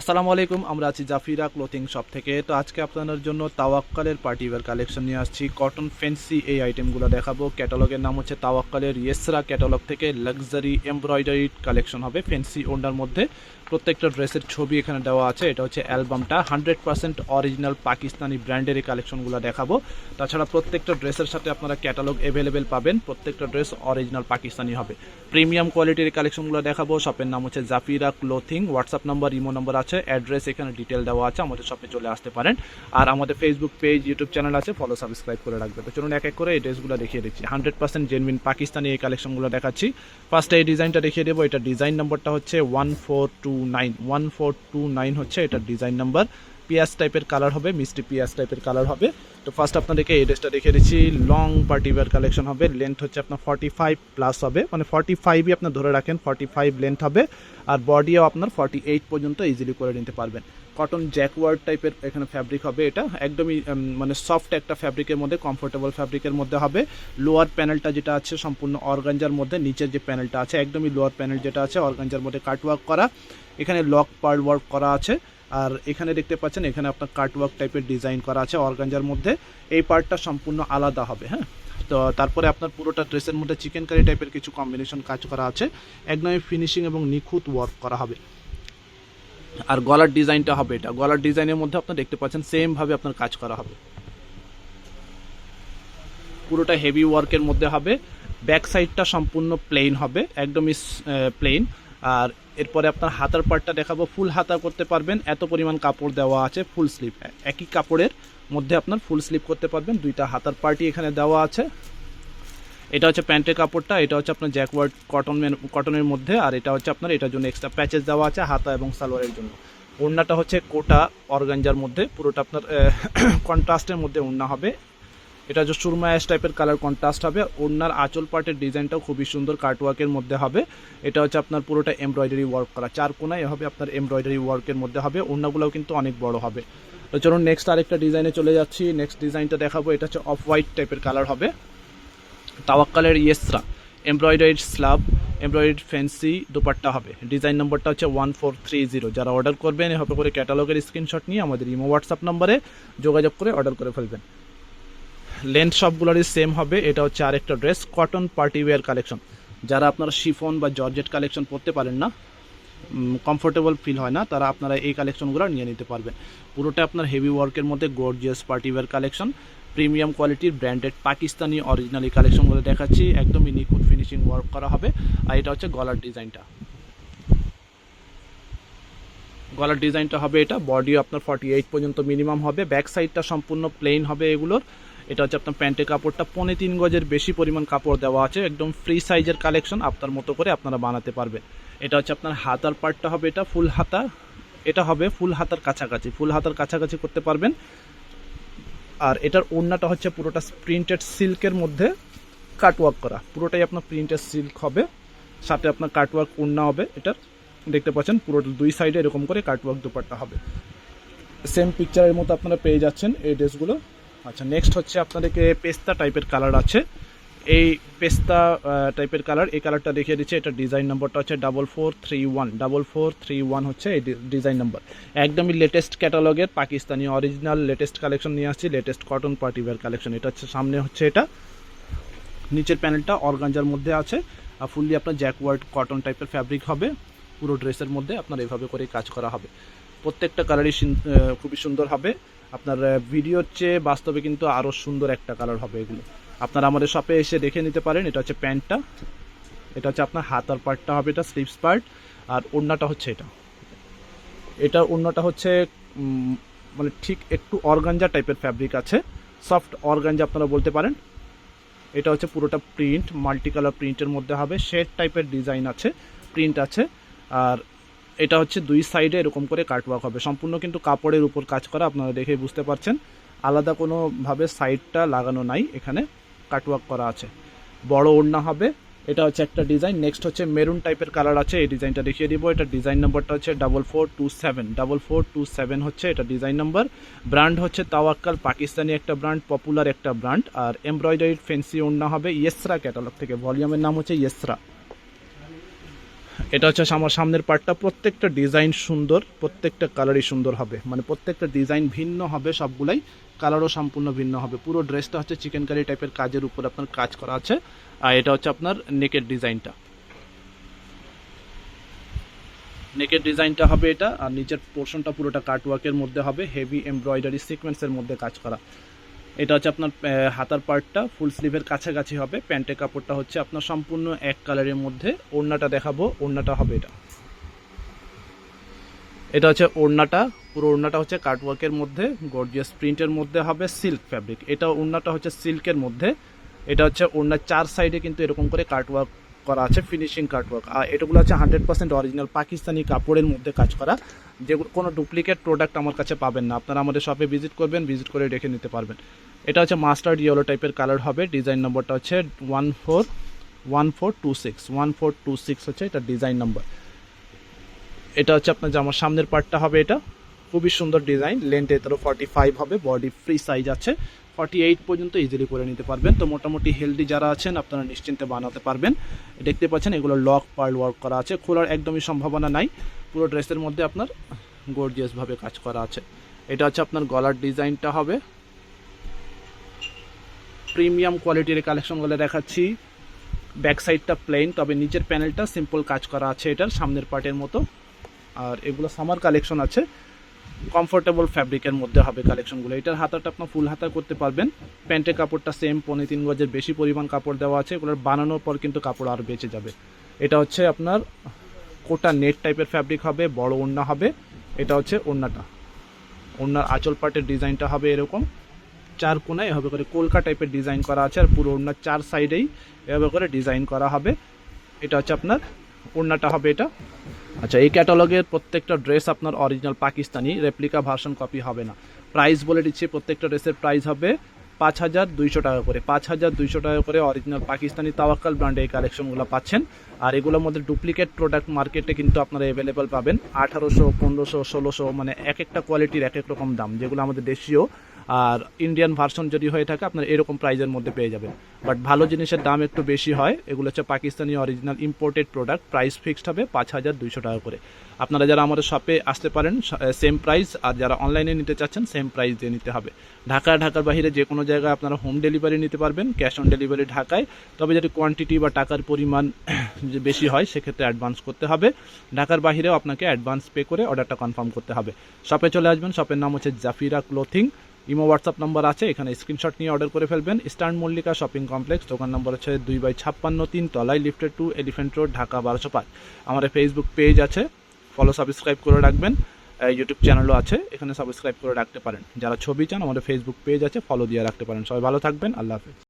আসসালামু আলাইকুম, আমরা আছি জাফিরা ক্লোথিং শপ থেকে। তো আজকে আপনাদের জন্য তাওয়াক্কালের পার্টিওয়ার কালেকশন নিয়ে আসছি। কটন ফেন্সি এই আইটেমগুলো দেখাবো। ক্যাটালগের নাম হচ্ছে তাওয়াক্কালের ইয়েসরা ক্যাটালগ থেকে লাক্সারি এমব্রয়ডারি কালেকশন হবে ফেন্সি ওন্ডার মধ্যে। প্রত্যেকটা ড্রেসের ছবি এখানে দেওয়া আছে। এটা হচ্ছে অ্যালবামটা। হান্ড্রেড পার্সেন্ট অরিজিনাল পাকিস্তানি ব্র্যান্ডের এই কালেকশনগুলো দেখাবো। তাছাড়া প্রত্যেকটা ড্রেসের সাথে আপনারা ক্যাটালগ অ্যাভেলেবেল পাবেন। প্রত্যেকটা ড্রেস অরিজিনাল পাকিস্তানি হবে। প্রিমিয়াম কোয়ালিটির কালেকশনগুলো দেখাবো। শপের নাম হচ্ছে Zafira clothing. WhatsApp number, Imo number আছে অ্যাড্রেস এখানে ডিটেল দেওয়া আছে, আমাদের শপে চলে আসতে পারেন। আর আমাদের ফেসবুক পেজ ইউটিউব চ্যানেল আছে ফলো সাবস্ক্রাইব করে রাখবে তো চলুন এক এক করে এই ড্রেসগুলো দেখিয়ে দিচ্ছি। হান্ড্রেড পার্সেন্ট জেনমিন পাকিস্তানি এই কালেকশনগুলো দেখাচ্ছি। ফার্স্টে এই ডিজাইনটা দেখিয়ে দেবো, এটা ডিজাইন নাম্বারটা হচ্ছে one four two nine one four two nine হচ্ছে এটার ডিজাইন নাম্বার পিয়াজ টাইপের কালার হবে, মিষ্টি পিয়াজ টাইপের কালার হবে। তো ফার্স্ট আপনাদেরকে এই ড্রেসটা দেখিয়ে দিচ্ছি। লং পার্টি ওয়্যার কালেকশন হবে। লেন্থ হচ্ছে আপনার ফর্টি ফাইভ প্লাস হবে। মানে ফর্টি ফাইভই আপনার ধরে রাখেন ফর্টি ফাইভ লেন্থ হবে। আর বডিও আপনার ফর্টি এইট পর্যন্ত ইজিলি করে নিতে পারবেন। কটন জ্যাকওয়ার্ড টাইপের এখানে ফ্যাব্রিক হবে এটা। একদমই মানে সফট একটা ফ্যাব্রিকের মধ্যে কমফোর্টেবল ফ্যাব্রিকের মধ্যে হবে। লোয়ার প্যানেলটা যেটা আছে সম্পূর্ণ অর্গানজার মধ্যে, নিচের যে প্যানেলটা আছে, একদমই লোয়ার প্যানেল যেটা আছে অর্গানজার মধ্যে কাটওয়ার্ক করা। এখানে লক পার্ট ওয়ার্ক করা আছে। আর এখানে দেখতে পাচ্ছেন, এখানে আপনার কাটওয়ার্ক টাইপের ডিজাইন করা আছে অর্গানজার মধ্যে। এই পার্টটা সম্পূর্ণ আলাদা হবে হ্যাঁ? তো তারপরে আপনার পুরোটা ড্রেসের মধ্যে চিকেন কারি টাইপের কিছু কম্বিনেশন কাজ করা আছে। একদমই ফিনিশিং এবং নিখুঁত ওয়ার্ক করা হবে। আর গলার ডিজাইনটা হবে এটা। গলার ডিজাইনের মধ্যে আপনার দেখতে পাচ্ছেন সেম ভাবে আপনার কাজ করা হবে। পুরোটা হেভি ওয়ার্কের মধ্যে হবে। ব্যাক সাইডটা সম্পূর্ণ প্লেন হবে, একদমই প্লেন আর এরপরে আপনার হাতার পার্টটা দেখাবো। ফুল হাতা করতে পারবেন। এত পরিমাণ কাপড় দেওয়া আছে ফুল স্লিপ। একই কাপড়ের মধ্যে আপনার ফুল স্লিপ করতে পারবেন। দুইটা হাতার পার্টি এখানে দেওয়া আছে। এটা হচ্ছে প্যান্টের কাপড়টা, এটা হচ্ছে আপনার জ্যাকওয়ার্ড কটন কটনের মধ্যে, আর এটা হচ্ছে আপনার, এটার জন্য এক্সট্রা প্যাচেস দেওয়া আছে হাতা এবং সালোয়ারের জন্য। ওড়নাটা হচ্ছে কোটা অর্গাঞ্জার মধ্যে, পুরোটা আপনার কন্ট্রাস্টের মধ্যে ওড়না হবে। এটা হচ্ছে সুরমা অ্যাশ টাইপের কালার কন্ট্রাস্ট হবে, ওড়নার আঁচল পার্টের ডিজাইনটাও খুবই সুন্দর কার্টওয়ার্কের মধ্যে হবে। এটা হচ্ছে আপনার পুরোটা এমব্রয়ডারি ওয়ার্ক করা, চার কোনায় হবে আপনার এমব্রয়ডারি ওয়ার্কের মধ্যে হবে, ওড়নাগুলোও কিন্তু অনেক বড় হবে। তো চলুন নেক্সট আরেকটা ডিজাইনে চলে যাচ্ছি। নেক্সট ডিজাইনটা দেখাবো, এটা হচ্ছে অফ হোয়াইট টাইপের কালার হবে। তাওয়াক্কালের Yesra embroidered slub embroidered fancy dupatta হবে। ডিজাইন নম্বরটা হচ্ছে ওয়ান ফোর থ্রি জিরো যারা অর্ডার করবেন, এভাবে করে ক্যাটালগের স্ক্রিনশট নিয়ে আমাদের ইমো হোয়াটসঅ্যাপ নম্বরে যোগাযোগ করে অর্ডার করে ফেলবেন। লেন্থ সবগুলোরই সেম হবে। এটা হচ্ছে আরেকটা dress cotton party wear collection যারা আপনারা শিফন বা জর্জেট কালেকশন পরতে পারেন না কমফোর্টেবল ফিল হয় না, তারা আপনারা এই কালেকশনগুলো নিয়ে নিতে পারবেন। পুরোটা আপনার হেভি ওয়ার্কের মধ্যে gorgeous party wear collection premium কোয়ালিটির ব্র্যান্ডেড পাকিস্তানি অরিজিনাল কালেকশনগুলো দেখাচ্ছি। একদমই নিখুঁত ফিনিশিং ওয়ার্ক করা হবে। আর এটা হচ্ছে গলার ডিজাইনটা। গলার ডিজাইনটা হবে এটা। বডিও আপনার ফর্টি এইট পর্যন্ত মিনিমাম হবে। ব্যাক সাইডটা সম্পূর্ণ প্লেন হবে এগুলোর। এটা হচ্ছে আপনার প্যান্টের কাপড়টা পনে তিন গজের বেশি পরিমাণ কাপড় দেওয়া আছে, একদম ফ্রি সাইজের কালেকশন আপনার মতো করে আপনারা বানাতে পারবেন। এটা হচ্ছে আপনার হাতার পার্টটা হবে এটা ফুল হাতা। এটা হবে ফুল হাতার কাছাকাছি ফুল হাতার কাছাকাছি করতে পারবেন। আর এটার ওড়নাটা হচ্ছে পুরোটা প্রিন্টেড সিল্কের মধ্যে কাটওয়ার্ক করা। পুরোটাই আপনার প্রিন্টেড সিল্ক হবে, সাথে আপনার কাটওয়ার্ক ওড়না হবে এটার। দেখতে পাচ্ছেন পুরোটা দুই সাইডে এরকম করে কাটওয়ার্ক দুপাট্টা হবে। সেম পিকচারের মতো আপনারা পেয়ে যাচ্ছেন এই ড্রেসগুলো আচ্ছা নেক্সট হচ্ছে আপনাদেরকে পেস্তা টাইপের কালার আছে। এই পেস্তা টাইপের কালার এই কালারটা দেখিয়ে দিচ্ছে। এটা ডিজাইন নাম্বারটা হচ্ছে double four three one double four three one হচ্ছে এই ডিজাইন নাম্বার একদমই লেটেস্ট ক্যাটালগের পাকিস্তানি অরিজিনাল লেটেস্ট কালেকশন নিয়ে আসছি লেটেস্ট কটন পার্টিওয়ার কালেকশন এটা হচ্ছে, সামনে হচ্ছে এটা। নিচের প্যানেলটা অর্গাঞ্জার মধ্যে আছে। আর ফুললি আপনার জ্যাকওয়ার্ড কটন টাইপের ফ্যাব্রিক হবে। পুরো ড্রেসের মধ্যে আপনার এভাবে করে কাজ করা হবে। প্রত্যেকটা কালারই খুবই সুন্দর হবে। আপনার ভিডিওর চেয়ে বাস্তবে কিন্তু আরও সুন্দর একটা কালার হবে এগুলো। আপনারা আমাদের শপে এসে দেখে নিতে পারেন, এটা হচ্ছে প্যান্টটা। এটা হচ্ছে আপনার হাতার পার্টটা হবে, এটা স্লিপস পার্ট আর ওড়নাটা হচ্ছে এটা। এটা ওড়নাটা হচ্ছে মানে ঠিক একটু অর্গাঞ্জা টাইপের ফ্যাব্রিক আছে সফট অর্গাঞ্জা আপনারা বলতে পারেন। এটা হচ্ছে পুরোটা প্রিন্ট মাল্টি কালার প্রিন্টের মধ্যে হবে শেড টাইপের ডিজাইন আছে প্রিন্ট আছে, আর এটা হচ্ছে দুই সাইডে এরকম করে কাটওয়ার্ক হবে। সম্পূর্ণ কিন্তু কাপড়ের উপর কাজ করা, আপনারা দেখে বুঝতে পারছেন। আলাদা কোনোভাবে সাইডটা লাগানো নাই, এখানে কাটওয়ার্ক করা আছে। বড় ওড়না হবে, এটা হচ্ছে একটা ডিজাইন নেক্সট হচ্ছে মেরুন টাইপের কালার আছে, এই ডিজাইনটা দেখিয়ে দিব। এটা ডিজাইন নাম্বারটা হচ্ছে double four two seven double four two seven হচ্ছে এটা ডিজাইন নাম্বার ব্র্যান্ড হচ্ছে তাওয়াক্কাল, পাকিস্তানি একটা ব্র্যান্ড পপুলার একটা ব্র্যান্ড আর এমব্রয়ডারি ফেন্সি ওড়না হবে ইয়েসরা ক্যাটালগ থেকে। ভলিউমের নাম হচ্ছে ইয়েসরা এটা হচ্ছে আমার সামনের পার্টটা। প্রত্যেকটা ডিজাইন সুন্দর, প্রত্যেকটা কালারই সুন্দর হবে। মানে প্রত্যেকটা ডিজাইন ভিন্ন হবে, সবগুলাই কালারও সম্পূর্ণ ভিন্ন হবে। পুরো ড্রেসটা হচ্ছে চিকেন কারি টাইপের কাজের উপর আপনার কাজ করা আছে। আর এটা হচ্ছে আপনার নেকের ডিজাইনটা। নেকের ডিজাইনটা হবে এটা, আর নিচের পোর্শনটা পুরোটা কাটওয়ার্কের মধ্যে হবে হেভি এমব্রয়ডারি সিকোয়েন্সের মধ্যে কাজ করা। এটা হচ্ছে আপনার হাতার পার্টটা ফুল স্লিভের কাছাকাছি হবে। প্যান্টের কাপড়টা হচ্ছে আপনার সম্পূর্ণ এক কালারের মধ্যে। ওড়নাটা দেখাবো, ওড়নাটা হবে এটা। এটা হচ্ছে ওড়নাটা, পুরো ওড়নাটা হচ্ছে কাটওয়ার্কের মধ্যে, গর্জিয়াস প্রিন্টের মধ্যে হবে সিল্ক ফ্যাব্রিক। এটা ওড়নাটা হচ্ছে সিল্কের মধ্যে। এটা হচ্ছে ওড়নার চার সাইডে কিন্তু এরকম করে কাটওয়ার্ক করা আছে ফিনিশিং কাটওয়ার্ক আর এটাগুলো হচ্ছে হান্ড্রেড পার্সেন্ট অরিজিনাল পাকিস্তানি কাপড়ের মধ্যে কাজ করা। যেগুলো কোনো ডুপ্লিকেট প্রোডাক্ট আমার কাছে পাবেন না। আপনারা আমাদের শপে ভিজিট করবেন ভিজিট করে দেখে নিতে পারবেন। এটা হচ্ছে মাস্টার্ড ইয়েলো টাইপের কালার হবে। ডিজাইন নম্বরটা হচ্ছে one four one four two six one four two six হচ্ছে এটা ডিজাইন নম্বর এটা হচ্ছে আপনার জামার সামনের পার্টটা হবে এটা। খুবই সুন্দর ডিজাইন লেন্থ এটারও ফর্টি ফাইভ হবে। বডি ফ্রি সাইজ আছে। ফর্টি এইট পর্যন্ত ইজিলি করে নিতে পারবেন। তো মোটামুটি হেলদি যারা আছেন, আপনারা নিশ্চিন্তে বানাতে পারবেন। দেখতে পাচ্ছেন এগুলো লক পার্ল ওয়ার্ক করা আছে। খোলার একদমই সম্ভাবনা নাই। পুরো ড্রেসের মধ্যে আপনার গর্জিয়াসভাবে কাজ করা আছে। এটা হচ্ছে আপনার গলার ডিজাইনটা হবে। প্রিমিয়াম কোয়ালিটির কালেকশনগুলো দেখাচ্ছি। ব্যাক সাইডটা প্লেন তবে নিচের প্যানেলটা সিম্পল কাজ করা আছে এটার, সামনের পার্টের মতো। আর এগুলো সামার কালেকশন আছে। কমফোর্টেবল ফ্যাব্রিকের মধ্যে হবে কালেকশনগুলো এটার হাতাটা আপনার ফুল হাতা করতে পারবেন। প্যান্টের কাপড়টা সেম পনে তিন গজের বেশি পরিমাণ কাপড় দেওয়া আছে। এগুলোর বানানোর পর কিন্তু কাপড় আর বেঁচে যাবে। এটা হচ্ছে আপনার কোটা নেট টাইপের ফ্যাব্রিক হবে, বড় ওড়না হবে। এটা হচ্ছে ওড়নাটা। ওড়নার আঁচল পাটের ডিজাইনটা হবে এরকম। চার কোনায় এভাবে করে কলকা টাইপের ডিজাইন করা আছে আর পুরো ওড়নার চার সাইডেই এভাবে করে ডিজাইন করা হবে। এটা হচ্ছে আপনার ওড়নাটা হবে এটা। আচ্ছা এই ক্যাটালগের প্রত্যেকটা ড্রেস আপনার original Pakistani replica version copy হবে না। প্রাইস বলে দিচ্ছি, প্রত্যেকটা ড্রেসের প্রাইস হবে পাঁচ হাজার দুইশো টাকা করে, পাঁচ হাজার দুইশো টাকা করে অরিজিনাল পাকিস্তানি তাওয়াক্কাল ব্র্যান্ডে এই কালেকশনগুলো পাচ্ছেন। আর এগুলোর মধ্যে ডুপ্লিকেট প্রোডাক্ট মার্কেটে কিন্তু আপনারা অ্যাভেলেবেল পাবেন। আঠারোশো, পনেরোশো, ষোলোশো মানে এক একটা কোয়ালিটির এক এক রকম দাম, যেগুলো আমাদের দেশীয়। আর ইন্ডিয়ান ভার্সন যদি হয়ে থাকে, আপনার এরকম প্রাইজের মধ্যে পেয়ে যাবেন। বাট ভালো জিনিসের দাম একটু বেশি হয়, এগুলো হচ্ছে Pakistani original imported product price fixed হবে পাঁচ হাজার দুইশো টাকা করে। আপনারা যারা আমাদের শপে আসতে পারেন সেম প্রাইস আর যারা অনলাইনে নিতে চাচ্ছেন সেম প্রাইস দিয়ে নিতে হবে। ঢাকা, ঢাকার বাইরে যে কোনো জায়গায় আপনারা হোম ডেলিভারি নিতে পারবেন ক্যাশ অন ডেলিভারি ঢাকায়। তবে যদি কোয়ান্টিটি বা টাকার পরিমাণ যে বেশি হয়, সেক্ষেত্রে অ্যাডভান্স করতে হবে। ঢাকার বাইরেও আপনাকে অ্যাডভান্স পে করে অর্ডারটা কনফার্ম করতে হবে। শপে চলে আসবেন শপের নাম হচ্ছে Zafira clothing imo WhatsApp number আছে, এখানে স্ক্রিনশট নিয়ে অর্ডার করে ফেলবেন। ইস্টার্ন মল্লিকা শপিং কমপ্লেক্স দোকান নম্বর হচ্ছে দুই বাই ছাপ্পান্ন তিন, তলায় lifted two elephant road Dhaka বারোশো পাঁচ। আমাদের ফেসবুক পেজ আছে ফলো সাবস্ক্রাইব করে রাখবেন। ইউটিউব চ্যানেলও আছে, এখানে সাবস্ক্রাইব করে রাখতে পারেন। যারা ছবি চান, আমাদের ফেসবুক পেজ আছে ফলো দিয়ে রাখতে পারেন। সবাই ভালো থাকবেন, আল্লাহ হাফেজ।